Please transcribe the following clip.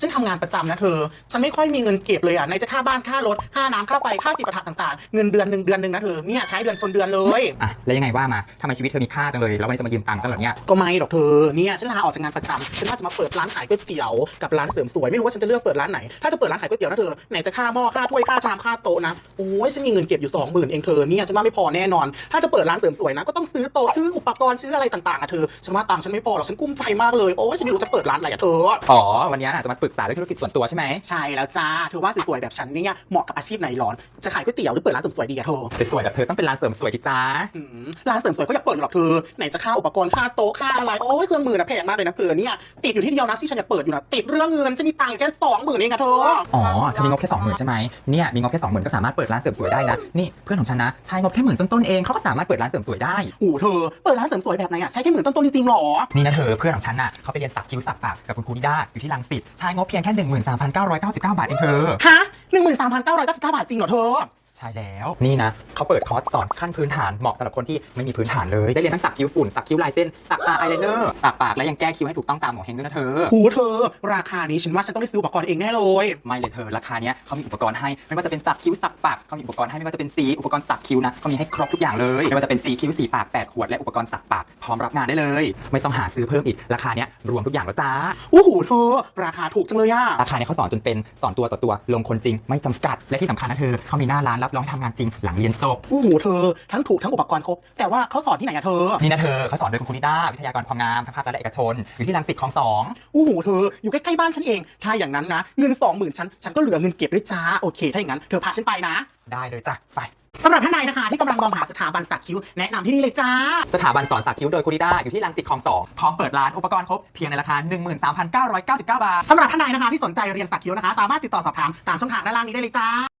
ฉันทำงานประจำนะเธอ ฉันไม่ค่อยมีเงินเก็บเลยอะไหนจะค่าบ้านค่ารถค่าน้ำค่าไฟค่าจิปาถะต่างๆ เงินเดือนหนึ่งเดือนหนึ่งนะเธอเนี่ยใช้เดือนชนเดือนเลย อะแล้วยังไงว่ามาทำไมชีวิตเธอมีค่าจังเลยแล้ววันนี้จะมายืมตังค์ฉันเหรอเนี่ยก็ไม่หรอกเธอเนี่ยฉันลาออกจากงานประจำฉันว่าจะมาเปิดร้านขายก๋วยเตี๋ยวกับร้านเสริมสวยไม่รู้ว่าฉันจะเลือกเปิดร้านไหนถ้าจะเปิดร้านขายก๋วยเตี๋ยวนะเธอไหนจะค่าหม้อค่าถ้วยค่าชามค่าโต๊ะนะโอ้ยฉันมีเงินเก็บอยู่สองหมื่นเองเธอเนี่ยฉันว่าไม่พอแน่นอน ถ้าจะเปิดร้านเสริมสวยนะก็ต้องซื้อโต๊ะซื้ออุปกรณ์ซื้ออะไรต่างๆอะเธอฉันว่าตังค์ฉันไม่พอหรอกฉันกุ้มใจมากเลยโอ้ยฉันไม่รู้จะเปิดร้านอะไรอะเธอ อ๋อวันนี้น่ะจะมาปรึกษาเรื่องธุรกิจส่วนตัวใช่ไหมใช่แล้วจ้าเธอว่าสวยๆแบบฉันเนี่ยเหมาะกับอาชีพไหนหรอน จะขายก๋วยเตี๋ยวหรือเปิดร้านเสริมสวยดีอะเธอสวยๆแบบเธอต้องเป็นร้านเสริมสวยดิจ้าอืมร้านเสริมสวยก็อยากเปิดอยู่หรอกเธอไหนจะค่าอุปกรณ์ค่าโต๊ะค่าอะไรโอ้ยเครื่องมือนะแพงมากเลยนะเธอเนี่ยติดอยู่ที่เดียวนะที่ฉันอยากเปิดอยู่นะติดเรื่องเงินจะมีตังค์อยู่แค่สองหมื่นเองอะเธออ๋อเธอมีงบแค่สองหมื่นใช่ไหมเนี่ยมีงบแค่สองหมื่นก็สามารถเปิดร้านเสริมสวยได้นะนี่เพื่อนของฉันนะใช้งบแค่หมื่นต้นๆเองเขาก็สามารถเปิดร้านเสริมสวยได้โอ้โหเธอเปิดร้านเสริมสวยแบบไหนอะใช้แค่หมื่นต้นๆจริงๆหรอนี่นะเธอเพื่อนของฉันน่ะเขาไปเรียนสักคิ้วสักปากกับคุณครูนิด้าอยู่ที่รังสิตใช้งบเพียงแค่หนึ่งหมื่นสามพันเก้าร้อยเก้าสิบเก้าบาทเองเธอ ฮะหนึ่งหมื่นสามพันเก้าร้อยเก้าสิบเก้าบาทจริงเหรอเธอ ใช่แล้วนี่นะเขาเปิดคอร์สสอนขั้นพื้นฐานเหมาะสำหรับคนที่ไม่มีพื้นฐานเลย ได้เรียนทั้งสักคิ้วฝุ่นสักคิ้วลายเส้นสักตาอายไลเนอร์สักปากและยังแก้คิ้วให้ถูกต้องตามหมอเฮงด้วยนะเธอโอ้โหเธอ ราคานี้ฉันว่าฉันต้องได้ซื้ออุปกรณ์เองแน่เลยไม่เลยเธอราคาเนี้ยเขามีอุปกรณ์ให้ไม่ว่าจะเป็นสักคิ้วสักปากเขามีอุปกรณ์ให้ไม่ว่าจะเป็นสีอุปกรณ์สักคิ้วนะเขามีให้ครบทุกอย่างเลยไม่ว่าจะเป็นสีคิ้วสีปากแปดขวดและอุปกรณ์สักปากพร้อมรับงานได้เลย ไม่ต้องหาซื้อเพิ่มอีกราคาเนี้ยรวมทุกอย่างแล้วจ้าโอ้โหเธอ ราคาถูกจังเลยอะราคาเนี้ยเขาสอนจนเป็นสอนตัวต่อตัวลงคนจริงไม่จำกัดและที่สำคัญนะเธอเขามีหน้าร้านรับรองทำงานจริงหลังเรียนจบโอ้โหเธอ ทั้งถูกทั้งอุปกรณ์ครบ แต่ว่าเขาสอนที่ไหนอะเธอ นี่นะเธอเขาสอนโดยคุณครูนิด้าวิทยากรความงามทั้งภาครัฐและเอกชน อยู่ที่รังสิตคลองสองโอ้โหเธอ อยู่ใกล้ๆบ้านฉันเอง ถ้าอย่างนั้นนะ เงินสองหมื่นฉัน ฉันก็เหลือเงินเก็บด้วยจ้า โอเค ถ้าอย่างนั้น เธอพาฉันไปนะ ได้เลยจ้ะไป สำหรับท่านใดนะคะ ที่กำลังมองหาสถาบันสักคิ้ว แนะนำที่นี่เลยจ้า สถาบันสอนสักคิ้วโดยคุณนิด้าอยู่ที่รังสิตคลองสองพร้อมเปิดร้านอุปกรณ์ครบเพียงในราคา 13,999 บาทสำหรับท่านใดนะคะที่สนใจเรียนสักคิ้วนะคะ สามารถติดต่อสอบถามตามช่องทางด้านล่างนี้ได้เลยจ้า